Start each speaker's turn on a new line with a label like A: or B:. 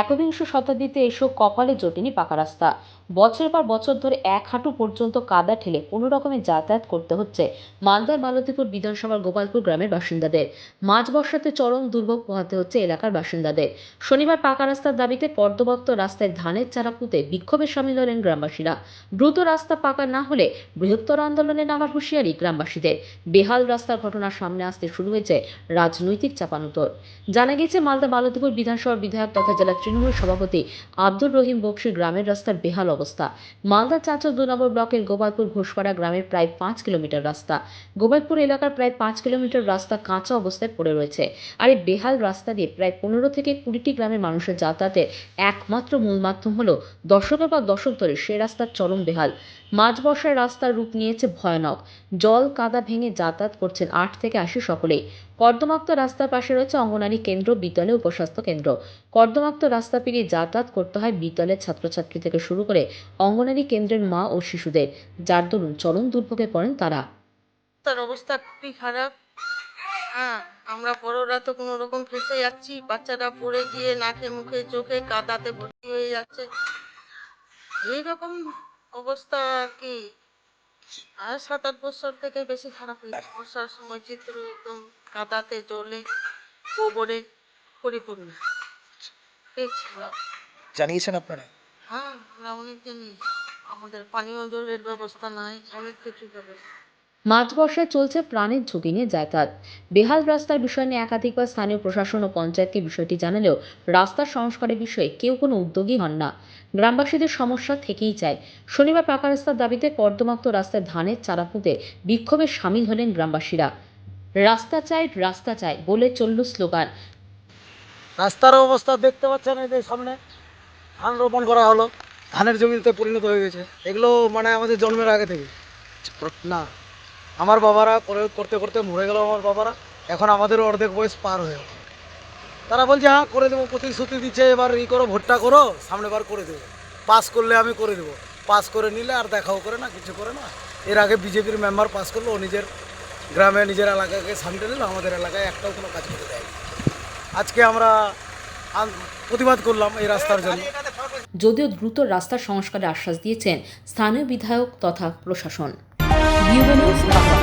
A: একবিংশ শতাব্দীতে এসব কপালে জোটেনি পাকা রাস্তা। বছরের পর বছর ধরে এক হাঁটু পর্যন্ত কাদা ঠেলে কোনো রকমে যাতায়াত করতে হচ্ছে মালদার মালতীপুর বিধানসভার গোপালপুর গ্রামের বাসিন্দাদের। মাঝ বর্ষাতে চরম দুর্ভোগ পোহাতে হচ্ছে এলাকার বাসিন্দাদের। শনিবার পাকা রাস্তার দাবিতে কর্দবক্ত রাস্তায় ধানের চারা পুঁতে বিক্ষোভে সামিল হলেন গ্রামবাসীরা। দ্রুত রাস্তা পাকা না হলে বৃহত্তর আন্দোলনে নামার হুঁশিয়ারি গ্রামবাসীদের। বেহাল রাস্তার ঘটনা সামনে আসতে শুরু হয়েছে রাজনৈতিক চাপানুতর। জানা গেছে মালদা মালতীপুর বিধানসভার বিধায়ক তথা জেলা তৃণমূল সভাপতি আব্দুর রহিম বক্সি গ্রামের রাস্তার বেহাল অবস্থা। মালদা চাঁচল দু নম্বর ব্লকের গোপালপুর ঘোষপাড়া গ্রামের প্রায় পাঁচ কিলোমিটার রাস্তা। গোপালপুর এলাকার প্রায় পাঁচ কিলোমিটার রাস্তা কাঁচা অবস্থায় পড়ে রয়েছে। আর এই বেহাল রাস্তা দিয়ে প্রায় পনেরো থেকে কুড়িটি গ্রামের মানুষের যাতায়াতের একমাত্র মূল মাধ্যম হলো দশকের পর দশক ধরে সে রাস্তার চরম বেহাল। মাঝ বর্ষায় রাস্তার রূপ নিয়েছে ভয়ানক। জল কাদা ভেঙে যাতায়াত করছেন আট থেকে আশি সকলেই। কর্দমাক্ত রাস্তার পাশে রয়েছে অঙ্গনারী কেন্দ্র, বিদ্যালয় উপস্বাস্থ্য কেন্দ্র। কর্দমাক্ত রাস্তা পেরিয়ে যাতায়াত করতে হয় বিদ্যালয়ের ছাত্রছাত্রী থেকে শুরু করে অঙ্গনারী কেন্দ্রের মা ও শিশুদের। যার দরুন চরম দুর্ভোগে পড়েন তারা।
B: তার অবস্থা খুবই খারাপ। হ্যাঁ আমরা বড়রা তো কোনো রকম ফেসে যাচ্ছি। বাচ্চারা পড়ে গিয়ে নাকে, মুখে, চোখে কাদাতে ভর্তি হয়ে যাচ্ছে। এইরকম অবস্থা আর কি। আর সাত আট বছর থেকে বেশি খারাপ হয়েছে। বর্ষার সময় চিত্র একদম কাদাতে জলে গোবরে পরিপূর্ণ।
C: জানিয়েছেন আপনারা?
B: হ্যাঁ আমরা অনেক জিনিস আমাদের পানীয় জলের ব্যবস্থা নাই অনেক কিছু ব্যবস্থা
A: মাঝ বর্ষায় চলছে প্রাণের ঝুঁকি নিয়ে যাতায়াত। বেহাল রাস্তার বিষয় নিয়ে একাধিকবার স্থানীয় প্রশাসন ও পঞ্চায়েতকে বিষয়টি জানালেও রাস্তার সংস্কারের বিষয়ে কেউ কোনো উদ্যোগী হন না। গ্রামবাসীদের সমস্যা থেকেই যায়। শনিবার পাকা রাস্তার দাবিতে কর্দমাক্ত রাস্তায় ধানের চারা পুঁতে বিক্ষোভে সামিল হলেন গ্রামবাসীরা। রাস্তা চাই রাস্তা চাই বলে চলল স্লোগান।
C: রাস্তার অবস্থা দেখতে পাচ্ছেন এই যে সামনে। ধান রোপণ করা হলো। ধানের জমিতে পরিণত হয়ে গেছে। এগুলো মানে আমাদের জন্মের আগে থেকে। না আমার বাবারা করে করতে করতে মরে গেল আমার বাবারা। এখন আমাদের অর্ধেক বয়স পার হয়ে গেল। তারা বলছে হ্যাঁ করে দেবো, প্রতিশ্রুতি দিচ্ছে, এবার ই করো, ভোটটা করো, সামনে বার করে দেবো। পাস করলে আমি করে দেবো। পাস করে নিলে আর দেখাও করে না, কিছু করে না। এর আগে বিজেপির মেম্বার পাস করল, ও নিজের গ্রামে, নিজের এলাকাকে সামনে নিল, আমাদের এলাকায় একটাও কোনো কাজ করে দেয়নি। আজকে আমরা প্রতিবাদ করলাম এই রাস্তার জন্য।
A: যদিও দ্রুত রাস্তার সংস্কারের আশ্বাস দিয়েছেন স্থানীয় বিধায়ক তথা প্রশাসন। Juvenus Papa.